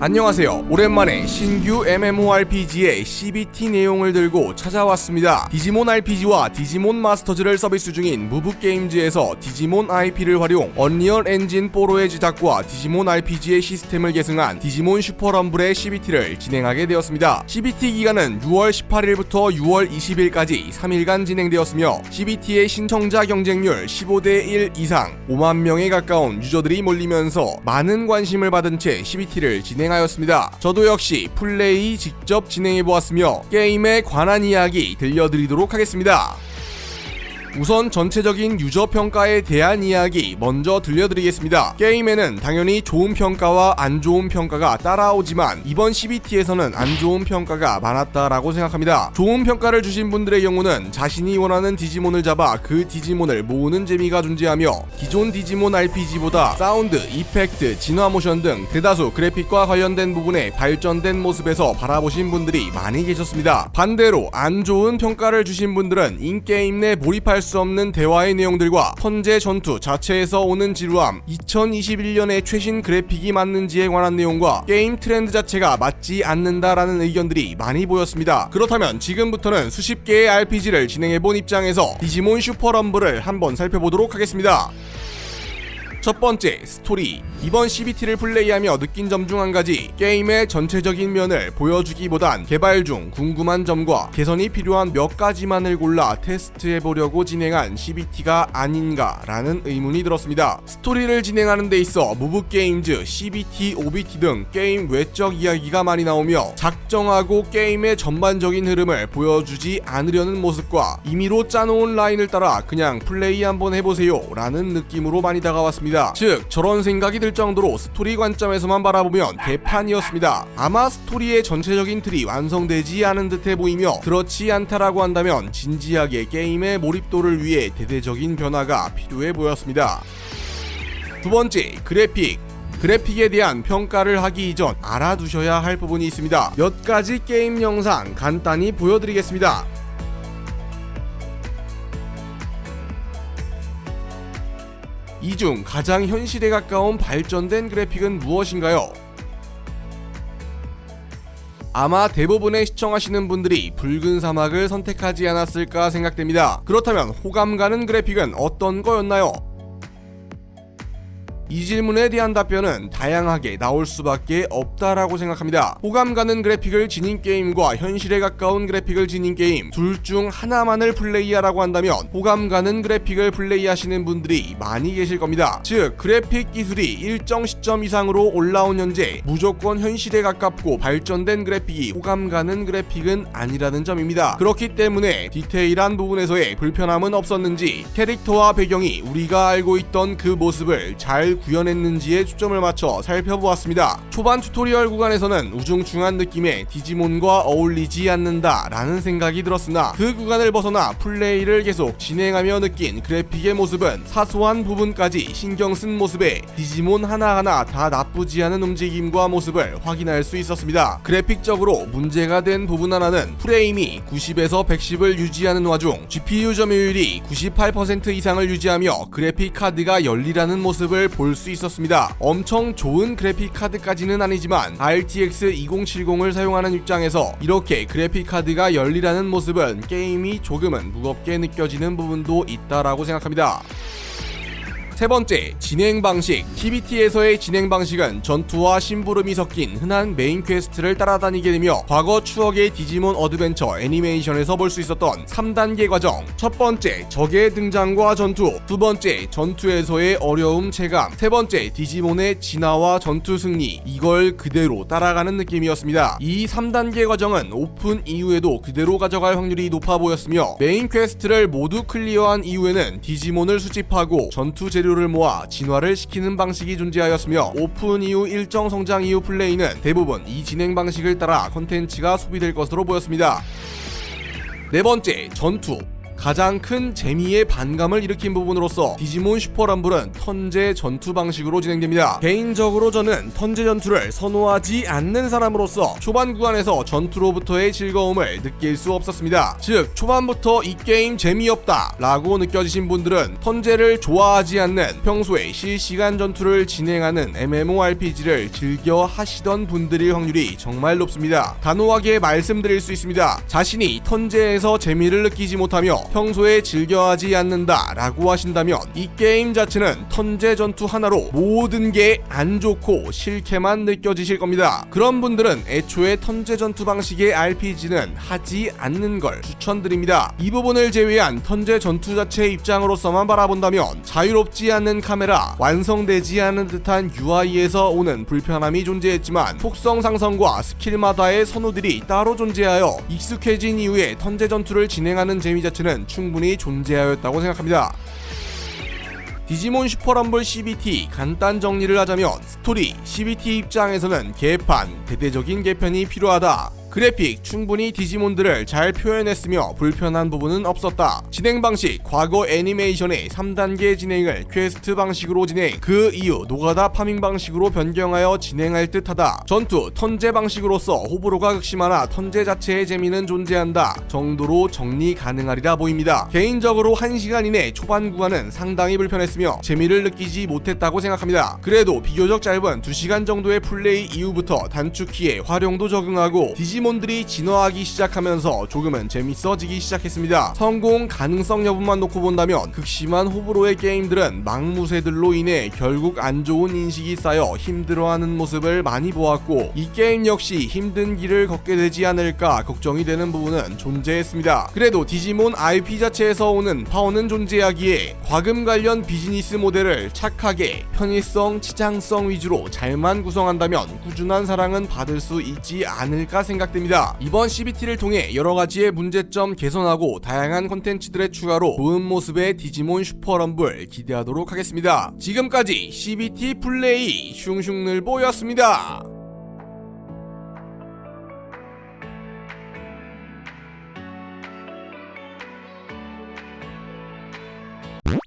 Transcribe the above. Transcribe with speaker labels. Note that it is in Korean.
Speaker 1: 안녕하세요. 오랜만에 신규 MMORPG의 CBT 내용을 들고 찾아왔습니다. 디지몬 RPG와 디지몬 마스터즈를 서비스 중인 무브게임즈에서 디지몬 IP를 활용 언리얼 엔진 4로의 제작과 디지몬 RPG의 시스템을 계승한 디지몬 슈퍼럼블의 CBT를 진행하게 되었습니다. CBT 기간은 6월 18일부터 6월 20일까지 3일간 진행되었으며 CBT의 신청자 경쟁률 15대 1 이상 5만 명에 가까운 유저들이 몰리면서 많은 관심을 받은 채 CBT를 진행 하였습니다. 저도 역시 플레이 직접 진행해 보았으며 게임에 관한 이야기 들려드리도록 하겠습니다. 우선 전체적인 유저 평가에 대한 이야기 먼저 들려드리겠습니다. 게임에는 당연히 좋은 평가와 안 좋은 평가가 따라오지만 이번 CBT에서는 안 좋은 평가가 많았다라고 생각합니다. 좋은 평가를 주신 분들의 경우는 자신이 원하는 디지몬을 잡아 그 디지몬을 모으는 재미가 존재하며 기존 디지몬 RPG보다 사운드, 이펙트, 진화 모션 등 대다수 그래픽과 관련된 부분에 발전된 모습에서 바라보신 분들이 많이 계셨습니다. 반대로 안 좋은 평가를 주신 분들은 인게임 내 몰입할 수 없는 대화의 내용들과 현재 전투 자체에서 오는 지루함, 2021년의 최신 그래픽이 맞는지에 관한 내용과 게임 트렌드 자체가 맞지 않는다라는 의견들이 많이 보였습니다. 그렇다면 지금부터는 수십 개의 RPG를 진행해본 입장에서 디지몬 슈퍼럼블을 한번 살펴보도록 하겠습니다. 첫 번째 스토리. 이번 CBT를 플레이하며 느낀 점 중 한 가지. 게임의 전체적인 면을 보여주기보단 개발 중 궁금한 점과 개선이 필요한 몇 가지만을 골라 테스트해 보려고 진행한 CBT가 아닌가라는 의문이 들었습니다. 스토리를 진행하는 데 있어 무브 게임즈, CBT, OBT 등 게임 외적 이야기가 많이 나오며 작정하고 게임의 전반적인 흐름을 보여주지 않으려는 모습과 임의로 짜놓은 라인을 따라 그냥 플레이 한번 해보세요 라는 느낌으로 많이 다가왔 습니다. 즉 저런 생각이 들 정도로 스토리 관점에서만 바라보면 개판이었습니다. 아마 스토리의 전체적인 틀이 완성되지 않은 듯해 보이며 그렇지 않다라고 한다면 진지하게 게임의 몰입도를 위해 대대적인 변화가 필요해 보였습니다. 두 번째 그래픽 그래픽에 대한 평가를 하기 이전 알아두셔야 할 부분이 있습니다. 몇 가지 게임 영상 간단히 보여드리겠습니다. 이 중 가장 현실에 가까운 발전된 그래픽은 무엇인가요? 아마 대부분의 시청하시는 분들이 붉은 사막을 선택하지 않았을까 생각됩니다. 그렇다면 호감 가는 그래픽은 어떤 거였나요? 이 질문에 대한 답변은 다양하게 나올 수밖에 없다라고 생각합니다. 호감 가는 그래픽을 지닌 게임과 현실에 가까운 그래픽을 지닌 게임 둘 중 하나만을 플레이하라고 한다면 호감 가는 그래픽을 플레이하시는 분들이 많이 계실 겁니다. 즉 그래픽 기술이 일정 시점 이상으로 올라온 현재 무조건 현실에 가깝고 발전된 그래픽이 호감 가는 그래픽은 아니라는 점입니다. 그렇기 때문에 디테일한 부분에서의 불편함은 없었는지 캐릭터와 배경이 우리가 알고 있던 그 모습을 잘 구현했는지에 초점을 맞춰 살펴보았습니다. 초반 튜토리얼 구간에서는 우중충한 느낌의 디지몬과 어울리지 않는다 라는 생각이 들었으나 그 구간을 벗어나 플레이를 계속 진행하며 느낀 그래픽의 모습은 사소한 부분까지 신경 쓴 모습에 디지몬 하나하나 다 나쁘지 않은 움직임과 모습을 확인할 수 있었습니다. 그래픽적으로 문제가 된 부분 하나는 프레임이 90에서 110을 유지하는 와중 GPU 점유율이 98% 이상을 유지하며 그래픽 카드가 열리라는 모습을 볼수 있었습니다. 엄청 좋은 그래픽 카드까지는 아니지만 RTX 2070을 사용하는 입장에서 이렇게 그래픽 카드가 열리라는 모습은 게임이 조금은 무겁게 느껴지는 부분도 있다라고 생각합니다. 세 번째, 진행 방식. TBT에서의 진행 방식은 전투와 심부름이 섞인 흔한 메인 퀘스트를 따라다니게 되며 과거 추억의 디지몬 어드벤처 애니메이션에서 볼 수 있었던 3단계 과정. 첫 번째, 적의 등장과 전투. 두 번째, 전투에서의 어려움 체감. 세 번째, 디지몬의 진화와 전투 승리. 이걸 그대로 따라가는 느낌이었습니다. 이 3단계 과정은 오픈 이후에도 그대로 가져갈 확률이 높아 보였으며 메인 퀘스트를 모두 클리어한 이후에는 디지몬을 수집하고 전투 재료 재료를 모아 진화를 시키는 방식이 존재하였으며 오픈 이후 일정 성장 이후 플레이는 대부분 이 진행 방식을 따라 컨텐츠가 소비될 것으로 보였습니다. 네 번째, 전투. 가장 큰 재미의 반감을 일으킨 부분으로서 디지몬 슈퍼럼블은 턴제 전투 방식으로 진행됩니다. 개인적으로 저는 턴제 전투를 선호하지 않는 사람으로서 초반 구간에서 전투로부터의 즐거움을 느낄 수 없었습니다. 즉 초반부터 이 게임 재미없다 라고 느껴지신 분들은 턴제를 좋아하지 않는 평소에 실시간 전투를 진행하는 MMORPG를 즐겨 하시던 분들일 확률이 정말 높습니다. 단호하게 말씀드릴 수 있습니다. 자신이 턴제에서 재미를 느끼지 못하며 평소에 즐겨하지 않는다 라고 하신다면 이 게임 자체는 턴제 전투 하나로 모든 게 안 좋고 싫게만 느껴지실 겁니다. 그런 분들은 애초에 턴제 전투 방식의 RPG는 하지 않는 걸 추천드립니다. 이 부분을 제외한 턴제 전투 자체의 입장으로서만 바라본다면 자유롭지 않는 카메라, 완성되지 않은 듯한 UI에서 오는 불편함이 존재했지만 속성 상성과 스킬마다의 선호들이 따로 존재하여 익숙해진 이후에 턴제 전투를 진행하는 재미 자체는 충분히 존재하였다고 생각합니다. 디지몬 슈퍼럼블 CBT 간단 정리를 하자면 스토리 CBT 입장에서는 개판 대대적인 개편이 필요하다. 그래픽 충분히 디지몬들을 잘 표현했으며 불편한 부분은 없었다. 진행 방식 과거 애니메이션의 3단계 진행을 퀘스트 방식으로 진행 그 이후 노가다 파밍 방식으로 변경하여 진행할 듯하다. 전투 턴제 방식으로서 호불호가 극심하나 턴제 자체의 재미는 존재한다 정도로 정리 가능하리라 보입니다. 개인적으로 1시간 이내 초반 구간은 상당히 불편했으며 재미를 느끼지 못했다고 생각합니다. 그래도 비교적 짧은 2시간 정도의 플레이 이후부터 단축키에 활용도 적응하고 디지 몬들이 진화하기 시작하면서 조금은 재밌어지기 시작했습니다. 성공 가능성 여부만 놓고 본다면 극심한 호불호의 게임들은 망무새들로 인해 결국 안 좋은 인식이 쌓여 힘들어하는 모습을 많이 보았고 이 게임 역시 힘든 길을 걷게 되지 않을까 걱정이 되는 부분은 존재했습니다. 그래도 디지몬 IP 자체에서 오는 파워는 존재하기에 과금 관련 비즈니스 모델을 착하게 편의성, 치장성 위주로 잘만 구성한다면 꾸준한 사랑은 받을 수 있지 않을까 생각 됩니다. 이번 CBT를 통해 여러 가지의 문제점 개선하고 다양한 콘텐츠들의 추가로 좋은 모습의 디지몬 슈퍼럼블 기대하도록 하겠습니다. 지금까지 CBT 플레이 슝슝늘보였습니다.